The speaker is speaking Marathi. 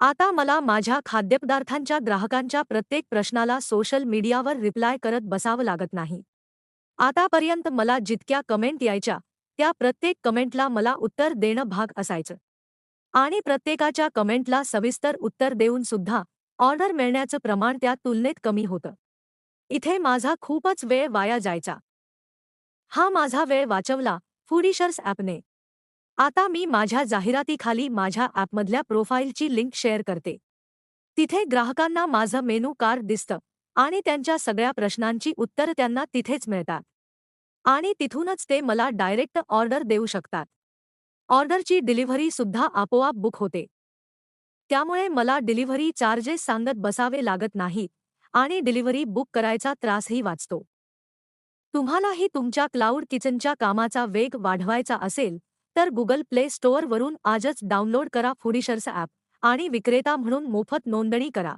आता मला माझ्या खाद्यपदार्थांच्या ग्राहकांच्या प्रत्येक प्रश्नाला सोशल मीडियावर रिप्लाय करत बसावं लागत नाही. आतापर्यंत मला जितक्या कमेंट यायच्या त्या प्रत्येक कमेंटला मला उत्तर देणं भाग असायचं. आणि प्रत्येकाच्या कमेंटला सविस्तर उत्तर देऊन सुद्धा ऑर्डर मिळण्याचं प्रमाण त्या तुलनेत कमी होतं. इथे माझा खूपच वेळ वाया जायचा. हा माझा वेळ वाचवला फुडिशर्स ॲपने. आता मी माझ्या जाहिरातीखाली माझ्या ॲपमधल्या प्रोफाईलची लिंक शेअर करते. तिथे ग्राहकांना माझं मेनू कार्ड दिसतं आणि त्यांच्या सगळ्या प्रश्नांची उत्तरं त्यांना तिथेच मिळतात. आणि तिथूनच ते मला डायरेक्ट ऑर्डर देऊ शकतात. ऑर्डरची डिलिव्हरी सुद्धा आपोआप बुक होते. त्यामुळे मला डिलिव्हरी चार्जेस सांगत बसावे लागत नाहीत आणि डिलिव्हरी बुक करायचा त्रासही वाचतो. तुम्हालाही तुमच्या क्लाउड किचनच्या कामाचा वेग वाढवायचा असेल तर गुगल प्ले स्टोअरवरून आजच डाउनलोड करा फुडिशर्स ॲप आणि विक्रेता म्हणून मोफत नोंदणी करा.